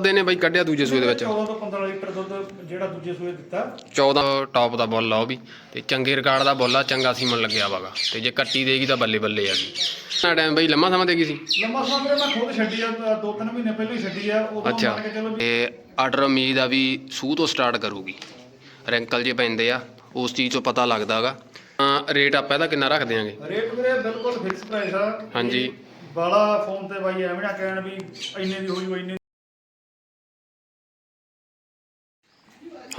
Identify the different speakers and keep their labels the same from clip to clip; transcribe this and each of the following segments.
Speaker 1: ਦੁੱਧ ਇਹਨੇ ਬਾਈ ਕੱਢਿਆ ਦੂਜੇ ਸੂਏ ਦੇ ਵਿੱਚ।
Speaker 2: 14 ਤੋਂ 15 ਲੀਟਰ ਦੁੱਧ ਜਿਹੜਾ ਦੂਜੇ ਸੂਏ ਦਿੱਤਾ।
Speaker 1: 14 ਟੌਪ ਦਾ ਬੁੱਲ ਆ ਉਹ ਵੀ। ਤੇ ਚੰਗੇ ਰਿਕਾਰਡ ਦਾ ਬੁੱਲ ਆ ਚੰਗਾ ਸੀਮਨ ਲੱਗਿਆ ਵਾਗਾ ਤੇ ਜੇ ਕੱਟੀ ਦੇਗੀ ਤਾਂ ਬੱਲੇ ਬੱਲੇ ਆ ਗਈ ਨਾ ਟਾਈਮ ਬਾਈ ਲੰਮਾ ਸਮਾਂ ਦੇਗੀ ਸੀ?
Speaker 2: ਲੰਮਾ ਸਮਾਂ ਵੀਰੇ ਮੈਂ ਖੁਦ ਛੱਡੀ ਆ ਅ, ਦੋ ਤਿੰਨ ਮਹੀਨੇ ਪਹਿਲਾਂ ਹੀ ਛੱਡੀ ਆ ਉਦੋਂ
Speaker 1: ਅੱਛਾ। ਤੇ ਆਰਡਰ ਉਮੀਦ ਆ ਵੀ ਸੂਹ ਤੋਂ ਸਟਾਰਟ ਕਰੂਗੀ। ਰੈਂਕਲ ਜੇ ਪੈਂਦੇ ਆ ਉਸ ਚੀਜ਼ ਤੋਂ ਪਤਾ ਲੱਗਦਾਗਾ ਰੇਟ ਆਪਾਂ ਇਹਦਾ ਕਿੰਨਾ ਰੱਖ ਦਿਆਂਗੇ?
Speaker 2: ਰੇਟ ਵੀਰੇ ਬਿਲਕੁਲ ਫਿਕਸ ਪ੍ਰਾਈਸ ਆ।
Speaker 1: ਹਾਂਜੀ।
Speaker 2: ਬਾਲਾ ਫੋਨ ਤੇ ਬਾਈ ਐਵੇਂ ਨਾ ਕਹਿਣ ਵੀ ਇੰਨੇ ਦੀ ਹੋਈ ਹੋਈ ਇੰਨੇ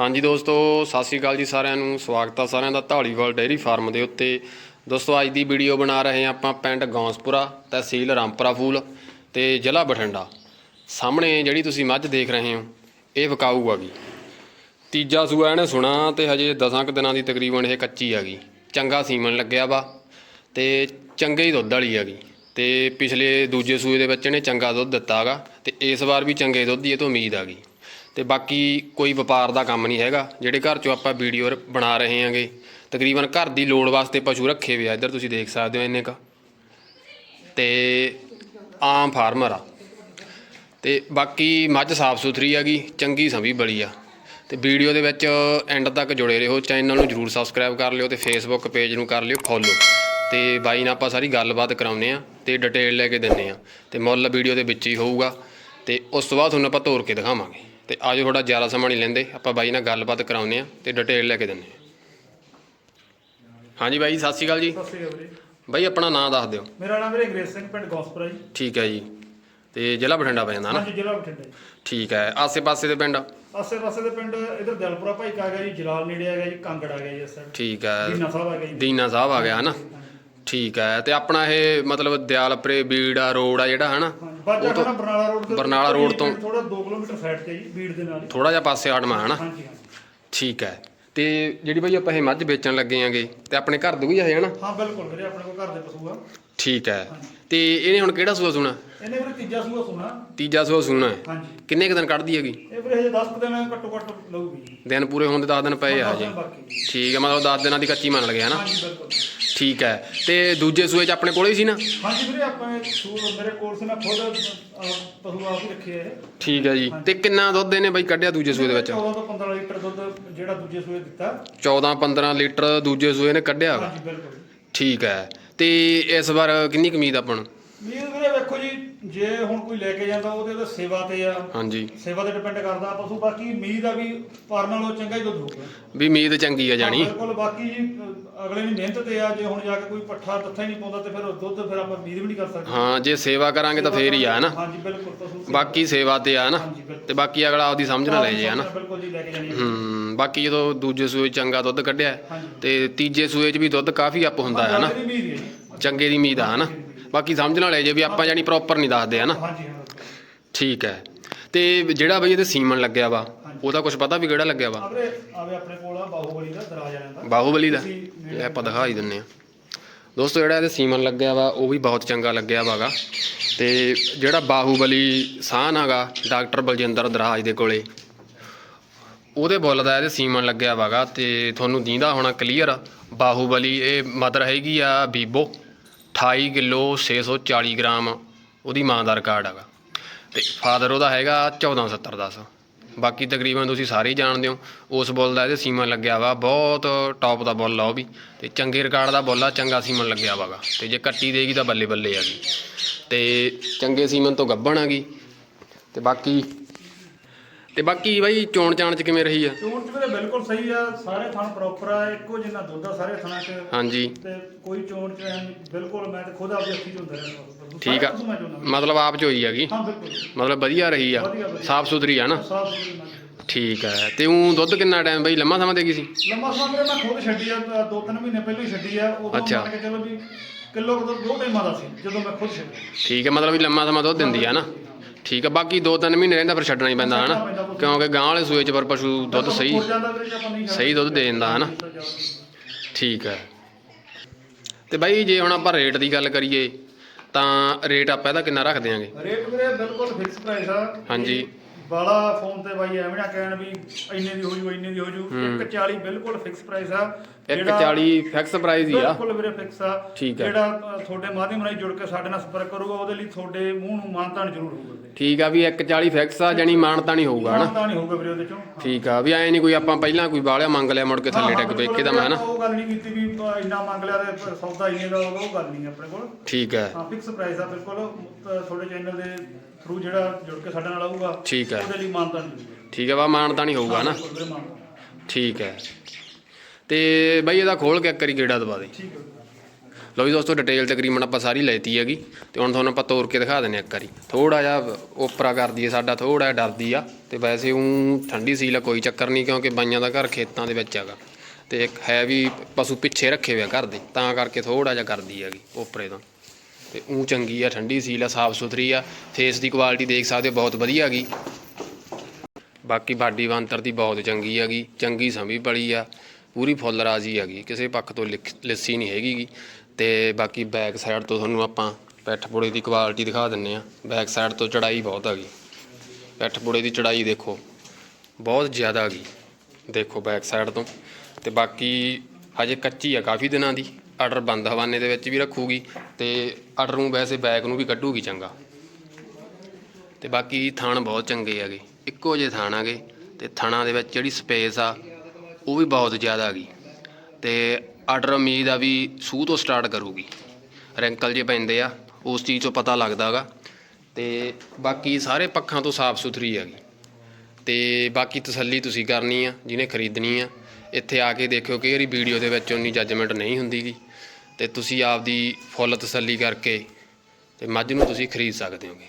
Speaker 1: ਹਾਂਜੀ ਦੋਸਤੋ, ਸਤਿ ਸ਼੍ਰੀ ਅਕਾਲ ਜੀ ਸਾਰਿਆਂ ਨੂੰ। ਸਵਾਗਤ ਆ ਸਾਰਿਆਂ ਦਾ ਢਾਲੀਵਾਲ ਡੇਅਰੀ ਫਾਰਮ ਦੇ ਉੱਤੇ। ਦੋਸਤੋ, ਅੱਜ ਦੀ ਵੀਡੀਓ ਬਣਾ ਰਹੇ ਹਾਂ ਆਪਾਂ ਪਿੰਡ ਗੌਂਸਪੁਰਾ, ਤਹਿਸੀਲ ਰਾਮਪੁਰਾ ਫੂਲ ਤੇ ਜ਼ਿਲ੍ਹਾ ਬਠਿੰਡਾ। ਸਾਹਮਣੇ ਜਿਹੜੀ ਤੁਸੀਂ ਮੱਝ ਦੇਖ ਰਹੇ ਹੋ, ਇਹ ਵਿਕਾਊ ਆ ਗਈ। ਤੀਜਾ ਸੂਆ ਇਹਨੇ ਸੁਣਾ ਤੇ ਹਜੇ 10 ਕੁ ਦਿਨਾਂ ਦੀ ਤਕਰੀਬਨ ਇਹ ਕੱਚੀ ਆ ਗਈ। ਚੰਗਾ ਸੀਮਨ ਲੱਗਿਆ ਵਾ ਤੇ ਚੰਗੇ ਹੀ ਦੁੱਧ ਵਾਲੀ ਆ ਗਈ। ਤੇ ਪਿਛਲੇ ਦੂਜੇ ਸੂਏ ਦੇ ਵਿੱਚ ਇਹਨੇ ਚੰਗਾ ਦੁੱਧ ਦਿੱਤਾਗਾ ਤੇ ਇਸ ਵਾਰ ਵੀ ਚੰਗੇ ਦੁੱਧ ਦੀ ਇਹ ਤੋਂ ਉਮੀਦ ਆ ਗਈ। ਤੇ ਬਾਕੀ ਕੋਈ ਵਪਾਰ ਦਾ ਕੰਮ ਨਹੀਂ ਹੈਗਾ, ਜਿਹੜੇ ਘਰ ਚੋਂ ਆਪਾਂ ਵੀਡੀਓ ਬਣਾ ਰਹੇ ਹਾਂਗੇ। ਤਕਰੀਬਨ ਘਰ ਦੀ ਲੋੜ ਵਾਸਤੇ ਪਸ਼ੂ ਰੱਖੇ ਹੋਏ ਆ, ਇੱਧਰ ਤੁਸੀਂ ਦੇਖ ਸਕਦੇ ਹੋ ਇੰਨੇ ਕ। ਤੇ ਆਮ ਫਾਰਮਰ ਆ। ਤੇ ਬਾਕੀ ਮੱਝ ਸਾਫ਼ ਸੁਥਰੀ ਹੈਗੀ, ਚੰਗੀ ਸੰਭੀ ਬੜੀ ਆ। ਤੇ ਵੀਡੀਓ ਦੇ ਵਿੱਚ ਐਂਡ ਤੱਕ ਜੁੜੇ ਰਹੋ, ਚੈਨਲ ਨੂੰ ਜਰੂਰ ਸਬਸਕ੍ਰਾਈਬ ਕਰ ਲਿਓ ਤੇ ਫੇਸਬੁੱਕ ਪੇਜ ਨੂੰ ਕਰ ਲਿਓ, ਫੋਲੋ। ਤੇ ਬਾਈ ਨਾਲ ਆਪਾਂ ਸਾਰੀ ਗੱਲਬਾਤ ਕਰਾਉਨੇ ਆ ਤੇ ਡਿਟੇਲ ਲੈ ਕੇ ਦਿੰਨੇ ਆ। ਤੇ ਮੁੱਲ ਵੀਡੀਓ ਦੇ ਵਿੱਚ ਹੀ ਹੋਊਗਾ। ਤੇ ਉਸ ਤੋਂ ਬਾਅਦ ਤੁਹਾਨੂੰ ਆਪਾਂ ਤੋਰ ਕੇ ਦਿਖਾਵਾਂਗੇ। ਤੇ ਆਜੋ ਥੋੜਾ ਜ਼ਿਆਦਾ ਸਮਾਂ ਨਹੀਂ ਲੈਂਦੇ ਆਪਾਂ ਬਾਈ ਨਾਲ ਗੱਲਬਾਤ ਕਰਾਉਨੇ ਆ ਤੇ ਡਿਟੇਲ ਲੈ ਕੇ ਦਿੰਨੇ ਆ ਹਾਂਜੀ ਬਾਈ ਸਤਿ ਸ਼੍ਰੀ ਅਕਾਲ ਜੀ।
Speaker 2: ਸਤਿ ਸ਼੍ਰੀ ਅਕਾਲ ਵੀਰੇ
Speaker 1: ਬਾਈ ਆਪਣਾ ਨਾਮ ਦੱਸ ਦਿਓ।
Speaker 2: ਮੇਰਾ ਨਾਮ ਵੀਰੇ ਅੰਗਰੇਜ਼ ਸਿੰਘ ਪਿੰਡ ਗੌਸਪੁਰਾ ਜੀ।
Speaker 1: ਠੀਕ ਹੈ ਜੀ। ਤੇ ਜ਼ਿਲ੍ਹਾ ਬਠਿੰਡਾ ਪੈ ਜਾਂਦਾ ਨਾ?
Speaker 2: ਹਾਂਜੀ ਜ਼ਿਲ੍ਹਾ ਬਠਿੰਡਾ ਜੀ।
Speaker 1: ਠੀਕ ਹੈ। ਆਸੇ-ਪਾਸੇ ਦੇ ਪਿੰਡ?
Speaker 2: ਆਸੇ ਪਾਸੇ ਦੇ ਪਿੰਡ ਇਧਰ ਦਿਲਪੁਰਾ ਭਾਈ ਕਾ ਗਿਆ ਜੀ ਜਲਾਲ ਨੇੜੇ ਆ ਗਿਆ ਜੀ ਕਾਂਗੜ ਆ ਗਿਆ ਜੀ ਸਾਈਡ।
Speaker 1: ਠੀਕ ਹੈ।
Speaker 2: ਦੀਨਾ ਸਾਹਿਬ ਆ ਗਿਆ ਜੀ।
Speaker 1: ਦੀਨਾ ਸਾਹਿਬ ਆ ਗਿਆ ਹਨਾ? ਠੀਕ ਹੈ। ਤੇ ਆਪਣਾ ਇਹ ਮਤਲਬ ਦਿਆਲਪੁਰੇ ਬੀੜਾ ਰੋਡ ਆ ਜਿਹੜਾ ਹਨਾ?
Speaker 2: ਬਾਜਾ ਖੜਾ ਬਰਨਾਲਾ ਰੋਡ ਤੇ
Speaker 1: ਬਰਨਾਲਾ road ਤੋਂ-
Speaker 2: ਥੋੜਾ 2 ਕਿਲੋਮੀਟਰ ਸਾਈਡ ਤੇ ਜੀ ਬੀੜ ਦੇ ਨਾਲ ਹੀ।
Speaker 1: ਥੋੜਾ ਜਿਹਾ ਪਾਸੇ ਹਟਮਾ ਹਨਾ?
Speaker 2: ਹਾਂਜੀ ਹਾਂਜੀ।
Speaker 1: ਠੀਕ ਹੈ। ਤੇ ਜਿਹੜੀ ਬਈ ਆਪਾਂ ਇਹ ਮੱਝ ਵੇਚਣ ਲੱਗੇ ਆਂਗੇ ਤੇ ਆਪਣੇ ਘਰ ਦੀ ਹੀ ਹੈ ਹਨਾ?
Speaker 2: ਹਾਂ ਬਿਲਕੁਲ ਵੀਰੇ ਆਪਣੇ ਕੋਲ ਘਰ ਦੇ ਪਸ਼ੂ ਆ।
Speaker 1: ਠੀਕ ਹੈ। ਤੇ ਇਹਨੇ ਹੁਣ ਕਿਹੜਾ ਸੂਆ ਸੁਣਾ?
Speaker 2: ਇਹਨੇ ਵੀਰੇ ਤੀਜਾ ਸੂਆ ਸੁਣਾ।
Speaker 1: ਤੀਜਾ ਸੂਆ ਸੁਣਾ ਹੈ।
Speaker 2: ਹਾਂਜੀ।
Speaker 1: ਕਿੰਨੇ ਕੁ ਦਿਨ ਕੱਢਦੀ ਹੈਗੀ?
Speaker 2: ਇਹ ਵੀਰੇ ਹਜੇ 10 ਕੁ ਦਿਨ ਘੱਟੋ ਘੱਟ ਲਊਗੀ ਜੀ।
Speaker 1: ਦਿਨ ਪੂਰੇ ਹੋਣ ਦੇ 10 ਦਿਨ ਪਏ ਆ ਹਜੇ।
Speaker 2: ਬਾਕੀ ਜੀ।
Speaker 1: ਠੀਕ ਹੈ ਮਤਲਬ 10 ਦਿਨਾਂ ਦੀ ਕੱਚੀ ਮੰਨ ਲਗੇ ਹਨਾ?
Speaker 2: ਹਾਂਜੀ ਬਿਲਕੁਲ
Speaker 1: ਠੀਕ ਹੈ। ਤੇ ਦੂਜੇ ਸੂਏ 'ਚ ਆਪਣੇ ਕੋਲੇ ਹੀ ਸੀ ਨਾ?
Speaker 2: ਹਾਂਜੀ ਵੀਰੇ ਆਪਣੇ ਸੂ ਮੇਰੇ ਕੋਲ ਸੀ ਮੈਂ ਖੁਦ ਅਹ, ਪਸ਼ੂ ਆਪ ਹੀ ਰੱਖੇ ਆ ਇਹ।
Speaker 1: ਠੀਕ ਹੈ ਜੀ। ਤੇ ਕਿੰਨਾ ਦੁੱਧ ਇਹਨੇ ਬਈ ਕੱਢਿਆ ਦੂਜੇ ਸੂਏ ਦੇ ਵਿੱਚ?
Speaker 2: 14 ਤੋਂ 15 ਲੀਟਰ ਦੁੱਧ ਜਿਹੜਾ ਦੂਜੇ ਸੂਏ ਦਿੱਤਾ।
Speaker 1: 14 15 ਲੀਟਰ ਦੂਜੇ ਸੂਏ ਨੇ ਕੱਢਿਆ।
Speaker 2: ਹਾਂਜੀ ਬਿਲਕੁਲ
Speaker 1: ਠੀਕ ਹੈ। ਅਤੇ ਇਸ ਵਾਰ ਕਿੰਨੀ ਕੁ ਉਮੀਦ ਆਪਾਂ ਨੂੰ?
Speaker 2: ਜੀ ਹੁਣ ਕੋਈ ਲੈ ਕੇ ਜਾਂਦਾ ਉਹਦੇ ਤਾਂ ਸੇਵਾ ਤੇ ਆ।
Speaker 1: ਹਾਂਜੀ।
Speaker 2: ਸੇਵਾ ਤੇ ਡਿਪੈਂਡ ਕਰਦਾ ਪਸ਼ੂ ਬਾਕੀ ਉਮੀਦ ਆ ਵੀ ਪਰ ਨਾਲੋਂ ਚੰਗਾ ਹੀ ਦੁੱਧ ਹੋਊਗਾ।
Speaker 1: ਵੀ ਉਮੀਦ ਚੰਗੀ ਆ ਜਾਣੀ।
Speaker 2: ਬਿਲਕੁਲ ਬਾਕੀ ਜੀ ਅਗਲੇ ਦੀ ਮਿਹਨਤ ਤੇ ਆ ਜੇ ਹੁਣ ਜਾ ਕੇ ਕੋਈ ਪੱਠਾ ਤੱਥਾ ਹੀ ਨਹੀਂ ਪਾਉਂਦਾ ਤੇ ਫਿਰ ਉਹ ਦੁੱਧ ਫਿਰ ਆਪਾਂ ਉਮੀਦ ਵੀ ਨਹੀਂ ਕਰ ਸਕਦੇ।
Speaker 1: ਹਾਂ ਜੇ ਸੇਵਾ ਕਰਾਂਗੇ ਤਾਂ ਫੇਰ ਹੀ ਆ ਹਨਾ?
Speaker 2: ਹਾਂਜੀ ਬਿਲਕੁਲ ਪਸ਼ੂ ਸੇਵਾ-
Speaker 1: ਬਾਕੀ ਸੇਵਾ ਤੇ ਆ ਨਾ
Speaker 2: ਹਾਂਜੀ ਬਿਲਕੁਲ।
Speaker 1: ਤੇ ਬਾਕੀ ਅਗਲਾ ਆਪਦੀ ਸਮਝ ਨਾਲ ਲੈ ਜੇ ਹਨਾ?
Speaker 2: ਬਿਲਕੁਲ ਜੀ ਲੈ ਕੇ ਜਾਣੀ ਹੈ।
Speaker 1: ਹੂੰ ਬਾਕੀ ਜਦੋਂ ਦੂਜੇ ਸੂਏ 'ਚ ਚੰਗਾ ਦੁੱਧ ਕੱਢਿਆ
Speaker 2: ਹਾਂਜੀ।
Speaker 1: ਤੇ ਤੀਜੇ ਸੂਏ 'ਚ ਵੀ ਦੁੱਧ ਕਾਫੀ ਅਪ ਹੁੰਦਾ ਹੈ ਹਨਾ?
Speaker 2: ਜ਼ਿਆਦਾ ਦੀ ਉਮੀਦ ਹੈ ਜੀ।
Speaker 1: ਚੰਗੇ ਦੀ ਉਮੀਦ ਆ ਹਨਾ? ਬਾਕੀ ਸਮਝ ਨਾਲ ਲੈ ਜੇ ਵੀ ਆਪਾਂ ਜਾਨੀ ਪ੍ਰੋਪਰ ਨਹੀਂ ਦੱਸਦੇ ਹਨਾ?
Speaker 2: ਹਾਂਜੀ ਹਾਂ।
Speaker 1: ਠੀਕ ਹੈ। ਤੇ ਜਿਹੜਾ ਬਈ ਇਹਦੇ ਸੀਮਨ ਲੱਗਿਆ ਵਾ ਉਹਦਾ ਕੁਝ ਪਤਾ ਵੀ ਕਿਹੜਾ ਲੱਗਿਆ ਵਾ?
Speaker 2: ਆਵਰੇ ਆਵੇ ਆਪਣੇ ਕੋਲ ਆ ਬਾਹੂਬਲੀ ਦਾ ਦਰਾਜ ਦਾ।
Speaker 1: ਬਾਹੂਬਲੀ ਦਾ? ਲੈ ਆਪਾਂ ਦਿਖਾ। ਹੀ ਦਿੰਨੇ ਆ। ਦੋਸਤੋ ਜਿਹੜਾ ਇਹਦੇ ਸੀਮਨ ਲੱਗਿਆ ਵਾ ਉਹ ਵੀ ਬਹੁਤ ਚੰਗਾ ਲੱਗਿਆ ਵਾਗਾ। ਤੇ ਜਿਹੜਾ ਬਾਹੂਬਲੀ ਸਾਹਨ ਹੈਗਾ ਡਾਕਟਰ ਬਲਜਿੰਦਰ ਦਰਾਜ ਦੇ ਕੋਲੇ ਉਹਦੇ ਬੁੱਲ ਦਾ ਇਹਦੇ ਸੀਮਨ ਲੱਗਿਆ ਵਾਗਾ। ਤੇ ਤੁਹਾਨੂੰ ਦੀਂਦਾ ਹੋਣਾ ਕਲੀਅਰ ਬਾਹੂਬਲੀ ਇਹ ਮਦਰ ਹੈਗੀ ਆ ਬੀਬੋ। 28 ਕਿਲੋ 640 ਗ੍ਰਾਮ ਉਹਦੀ ਮਾਂ ਦਾ ਰਿਕਾਰਡ ਹੈਗਾ। ਅਤੇ ਫਾਦਰ ਉਹਦਾ ਹੈਗਾ 1470 ਬਾਕੀ ਤਕਰੀਬਨ ਤੁਸੀਂ ਸਾਰੇ ਹੀ ਜਾਣਦੇ ਹੋ, ਉਸ ਬੁੱਲ ਦਾ ਇਹਦੇ ਸੀਮਨ ਲੱਗਿਆ ਵਾ, ਬਹੁਤ ਟੌਪ ਦਾ ਬੁੱਲ ਆ ਉਹ ਵੀ। ਤੇ ਚੰਗੇ ਰਿਕਾਰਡ ਦਾ ਬੁੱਲ ਆ, ਚੰਗਾ ਸੀਮਨ ਲੱਗਿਆ ਵਾਗਾ ਤੇ ਜੇ ਕੱਟੀ ਦੇਗੀ ਤਾਂ ਬੱਲੇ ਬੱਲੇ ਆ ਗਈ। ਤੇ ਚੰਗੇ ਸੀਮਨ ਤੋਂ ਗੱਭਣ ਆ ਗਈ। ਤੇ ਬਾਕੀ ਤੇ ਬਾਕੀ ਬਾਈ ਚੋਣ ਚਾਣ ਚ ਕਿਵੇਂ ਰਹੀ ਆ?
Speaker 2: ਚੋਣ ਚ ਵੀਰੇ ਬਿਲਕੁਲ ਸਹੀ ਆ ਸਾਰੇ ਥਣ ਪ੍ਰੋਪਰ ਆ ਇੱਕੋ ਜਿੰਨਾ ਦੁੱਧ ਆ ਸਾਰੇ ਥਣਾਂ 'ਚ।
Speaker 1: ਹਾਂਜੀ।
Speaker 2: ਤੇ ਕੋਈ ਚੋਣ ਚ ਐਂ ਨੀ, ਬਿਲਕੁਲ ਮੈਂ ਤੇ ਖੁਦ ਆਪਣੀ ਅੱਖੀ ਚ ਹੁੰਦਾ ਰਹਿੰਦਾ।
Speaker 1: ਠੀਕ ਆ। ਮਤਲਬ ਆਪ ਚ ਹੋਈ ਹੈਗੀ?
Speaker 2: ਹਾਂ ਬਿਲਕੁਲ।
Speaker 1: ਮਤਲਬ ਵਧੀਆ ਰਹੀ ਆ।
Speaker 2: ਵਧੀਆ, ਵਧੀਆ।
Speaker 1: ਸਾਫ਼ ਸੁਥਰੀ ਆ ਨਾ?
Speaker 2: ਸਾਫ਼ ਸੁਥਰੀ ਮੱਝ।
Speaker 1: ਠੀਕ ਹੈ ਤੇ ਉਹ ਦੁੱਧ ਕਿੰਨਾ ਟਾਈਮ ਬਈ ਲੰਮਾ ਸਮਾਂ ਦੇਗੀ ਸੀ?
Speaker 2: ਲੰਮਾ ਸਮਾਂ ਵੀਰੇ ਮੈਂ ਖੁਦ ਛੱਡੀ ਆ ਦੋ ਤਿੰਨ ਮਹੀਨੇ ਪਹਿਲਾਂ ਹੀ ਛੱਡੀ ਆ। ਉਦੋਂ
Speaker 1: ਅੱਛਾ।
Speaker 2: ਮੰਨ ਕੇ ਚਲੋ ਵੀ ਕਿਲੋ ਕੁ ਦੁੱਧ ਦੋ ਟਾਈਮਾਂ ਦਾ ਸੀ ਜਦੋਂ ਮੈਂ ਖੁਦ ਛੱਡੀ
Speaker 1: ਠੀਕ ਹੈ ਮਤਲਬ ਵੀ ਲੰਮਾ ਸਮਾਂ ਦੁੱਧ ਦਿੰਦੀ ਆ ਨਾ? ਠੀਕ ਹੈ ਬਾਕੀ 2-3 ਮਹੀਨੇ ਰਹਿੰਦਾ ਫਿਰ ਛੱਡਣਾ ਹੀ ਪੈਂਦਾ ਹਨਾ? ਕਿਉਂਕਿ ਗਾਂ ਵਾਲੇ ਸੂਏ 'ਚ ਪਰ ਪਸ਼ੂ ਦੁੱਧ ਸਹੀ ਸਹੀ ਦੁੱਧ ਦੇ ਦਿੰਦਾ ਹਨਾ? ਠੀਕ ਹੈ ਤੇ ਬਾਈ ਜੇ ਹੁਣ ਆਪਾਂ ਰੇਟ ਦੀ ਗੱਲ ਕਰੀਏ ਤਾਂ ਰੇਟ ਆਪਾਂ ਇਹਦਾ ਕਿੰਨਾ ਰੱਖ ਦਿਆਂਗੇ?
Speaker 2: ਰੇਟ ਵੀਰੇ ਬਿਲਕੁਲ ਫਿਕਸ ਪ੍ਰਾਈਸ ਆ।
Speaker 1: ਹਾਂਜੀ।
Speaker 2: ਬਾਲਾ ਫੋਨ ਤੇ ਬਾਈ ਐਵੇਂ ਨਾ ਕਹਿਣ ਵੀ ਇੰਨੇ ਦੀ ਹੋ ਜੂ ਇੰਨੇ ਦੀ ਹੋ। ਜੂ 140 ਬਿਲਕੁਲ ਫਿਕਸ ਪ੍ਰਾਈਸ ਆ।
Speaker 1: 140 ਫਿਕਸ ਪ੍ਰਾਈਸ ਹੀ ਆ।
Speaker 2: ਬਿਲਕੁਲ ਵੀਰੇ ਫਿਕਸ ਆ।
Speaker 1: ਆ।
Speaker 2: ਜਿਹੜਾ ਤੁਹਾਡੇ ਮਾਧਿਅਮ ਨਾਲ ਜੁੜ ਕੇ ਸਾਡੇ ਨਾਲ ਸੰਪਰਕ ਕਰੂਗਾ ਉਹਦੇ ਲਈ ਤੁਹਾਡੇ ਮੂੰਹ ਨੂੰ ਮਾਨਤਾਨ ਜ਼ਰੂਰ ਹੋਊਗਾ
Speaker 1: ਠੀਕ ਆ ਵੀ 140 ਫਿਕਸ ਆ ਜਾਨੀ ਮਾਨਤਾ ਨਹੀਂ ਹੋਊਗਾ ਹਨਾ?
Speaker 2: ਮਾਨਤਾਨ ਨਹੀਂ ਹੋਊਗਾ ਵੀਰੇ ਉਹਦੇ ਚੋਂ।
Speaker 1: ਠੀਕ ਆ ਵੀ ਐ ਨਹੀਂ ਕੋਈ ਆਪਾਂ ਪਹਿਲਾਂ ਕੋਈ ਬਾਹਲਿਆ ਮੰਗ ਲਿਆ ਮੁੜ ਕੇ ਥੱਲੇ ਡਿੱਗ ਪਏ ਇੱਕਦਮ ਹੈ ਨਾ
Speaker 2: ਉਹ ਗੱਲ ਨਹੀਂ ਕੀਤੀ ਵੀ ਇੰਨਾ ਮੰਗ ਲਿਆ ਤੇ ਸੌਦਾ ਇੰਨੇ ਦਾ ਉਹ ਗੱਲ ਨਹੀਂ ਆਪਣੇ ਕੋਲ।
Speaker 1: ਠੀਕ ਹੈ
Speaker 2: ਹਾਂ ਫਿਕਸ ਪ੍ਰਾਈਸ ਆ ਬਿਲਕੁਲ। ਤੁਹਾਡੇ ਚੈਨਲ ਦੇ ਥਰੂ ਜਿਹੜਾ ਜੁੜ ਕੇ ਸਾਡੇ ਨਾਲ ਆਊਗਾ
Speaker 1: ਠੀਕ ਹੈ।
Speaker 2: ਉਹਦੇ ਲਈ ਮਾਨਤਾਨ ਜ਼ਰੂਰ
Speaker 1: ਠੀਕ ਹੈ ਵਾ ਮਾਨਤਾ ਨਹੀਂ ਹੋਊਗਾ ਨਾ? ਠੀਕ ਹੈ। ਤੇ ਬਈ ਇਹਦਾ ਖੋਲ ਕੇ ਇੱਕ ਵਾਰੀ ਗੇੜਾ ਦਵਾ ਦੇ।
Speaker 2: ਠੀਕ ਹੈ
Speaker 1: ਲਓ ਵੀ ਦੋਸਤੋ ਡਿਟੇਲ ਤਕਰੀਬਨ ਆਪਾਂ ਸਾਰੀ ਲੈਤੀ ਹੈਗੀ। ਤੇ ਹੁਣ ਤੁਹਾਨੂੰ ਆਪਾਂ ਤੋੜ ਕੇ ਦਿਖਾ ਦਿੰਨੇ ਇੱਕ ਵਾਰੀ। ਥੋੜਾ ਜਿਹਾ ਓਪਰਾ ਕਰਦੀ ਹੈ ਸਾਡਾ ਥੋੜਾ ਜਿਹਾ ਡਰਦੀ ਆ। ਤੇ ਵੈਸੇ ਉਹ ਠੰਡੀ ਸੀਲ ਆ ਕੋਈ ਚੱਕਰ ਨਹੀਂ ਕਿਉਂਕਿ ਬਾਈਆਂ ਦਾ ਘਰ ਖੇਤਾਂ ਦੇ ਵਿੱਚ ਹੈਗਾ। ਤੇ ਇੱਕ ਹੈ ਵੀ ਪਸ਼ੂ ਪਿੱਛੇ ਰੱਖੇ ਹੋਏ ਆ ਘਰ ਦੇ ਤਾਂ ਕਰਕੇ ਥੋੜਾ ਜਿਹਾ ਕਰਦੀ ਹੈਗੀ ਓਪਰੇ ਤੋਂ। ਤੇ ਉਹ ਚੰਗੀ ਆ, ਠੰਡੀ ਸੀਲ ਆ, ਸਾਫ਼ ਸੁਥਰੀ ਆ ਫੇਸ ਦੀ ਕੁਆਲਿਟੀ ਦੇਖ ਸਕਦੇ ਹੋ, ਬਹੁਤ ਵਧੀਆ ਹੈਗੀ। ਬਾਕੀ ਬਾਡੀ ਬੰਤਰ ਦੀ ਬਹੁਤ ਚੰਗੀ ਹੈਗੀ, ਚੰਗੀ ਸਮੀ ਪਲੀ ਆ, ਪੂਰੀ ਫੁੱਲ ਰਾਜੀ ਹੈਗੀ, ਕਿਸੇ ਪੱਖ ਤੋਂ ਲਿਖ- ਲਿੱਸੀ ਨਹੀਂ ਹੈਗੀ ਗੀ। ਤੇ ਬਾਕੀ ਬੈਕ ਸਾਈਡ ਤੋਂ ਤੁਹਾਨੂੰ ਆਪਾਂ ਪੈਠ ਪੁੜੇ ਦੀ ਕੁਆਲਿਟੀ ਦਿਖਾ ਦਿੰਨੇ ਆ। ਬੈਕ ਸਾਈਡ ਤੋਂ ਚੜਾਈ ਬਹੁਤ ਹੈਗੀ। ਪੈਠ ਪੁੜੇ ਦੀ ਚੜਾਈ ਦੇਖੋ, ਬਹੁਤ ਜ਼ਿਆਦਾ ਹੈਗੀ। ਦੇਖੋ ਬੈਕ ਸਾਈਡ ਤੋਂ। ਤੇ ਬਾਕੀ ਹਜੇ ਕੱਚੀ ਆ ਕਾਫੀ ਦਿਨਾਂ ਦੀ। ਆਰਡਰ ਬੰਦ ਹਵਾਨੇ ਦੇ ਵਿੱਚ ਵੀ ਰੱਖੂਗੀ ਤੇ ਆਰਡਰ ਨੂੰ ਵੈਸੇ ਬੈਕ ਨੂੰ ਵੀ ਕੱਢੂਗੀ ਚੰਗਾ। ਤੇ ਬਾਕੀ ਥਣ ਬਹੁਤ ਚੰਗੇ ਹੈਗੇ, ਇੱਕੋ ਜਿਹੇ ਥਣ ਹੈਗੇ ਤੇ ਥਣਾਂ ਦੇ ਵਿੱਚ ਜਿਹੜੀ ਸਪੇਸ ਆ, ਉਹ ਵੀ ਬਹੁਤ ਜ਼ਿਆਦਾ ਹੈਗੀ। ਤੇ ਆਰਡਰ ਉਮੀਦ ਆ ਵੀ ਸੂਹ ਤੋਂ ਸਟਾਰਟ ਕਰੂਗੀ। ਰੈਂਕਲ ਜੇ ਪੈਂਦੇ ਆ, ਉਸ ਚੀਜ਼ ਤੋਂ ਪਤਾ ਲੱਗਦਾ ਲੱਗਦਾਗਾ ਤੇ ਬਾਕੀ ਸਾਰੇ ਪੱਖਾਂ ਤੋਂ ਸਾਫ਼ ਸੁਥਰੀ ਹੈਗੀ। ਤੇ ਬਾਕੀ ਤਸੱਲੀ ਤੁਸੀਂ ਕਰਨੀ ਆ, ਜਿਹਨੇ ਖਰੀਦਣੀ ਆ ਇੱਥੇ ਆ ਕੇ ਦੇਖਿਓ ਕਈ ਵਾਰੀ ਵੀਡੀਓ ਦੇ ਵਿੱਚ ਉਨੀ ਜੱਜਮੈਂਟ ਨਹੀਂ ਹੁੰਦੀ ਗੀ ਤੇ ਤੁਸੀਂ ਆਪਦੀ ਫੁੱਲ ਤਸੱਲੀ ਕਰਕੇ ਤੇ ਮੱਝ ਨੂੰ ਤੁਸੀਂ ਖਰੀਦ ਸਕਦੇ ਹੋਗੇ।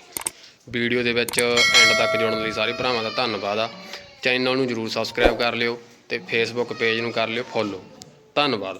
Speaker 1: ਵੀਡੀਓ ਦੇ ਵਿੱਚ ਐਂਡ ਤੱਕ ਜੁੜਨ ਲਈ ਸਾਰੇ ਭਰਾਵਾਂ ਦਾ ਧੰਨਵਾਦ ਆ। ਚੈਨਲ ਨੂੰ ਜਰੂਰ ਸਬਸਕ੍ਰਾਈਬ ਕਰ ਲਿਓ ਤੇ ਫੇਸਬੁੱਕ ਪੇਜ ਨੂੰ ਕਰ ਲਿਓ ਫੋਲੋ ਧੰਨਵਾਦ।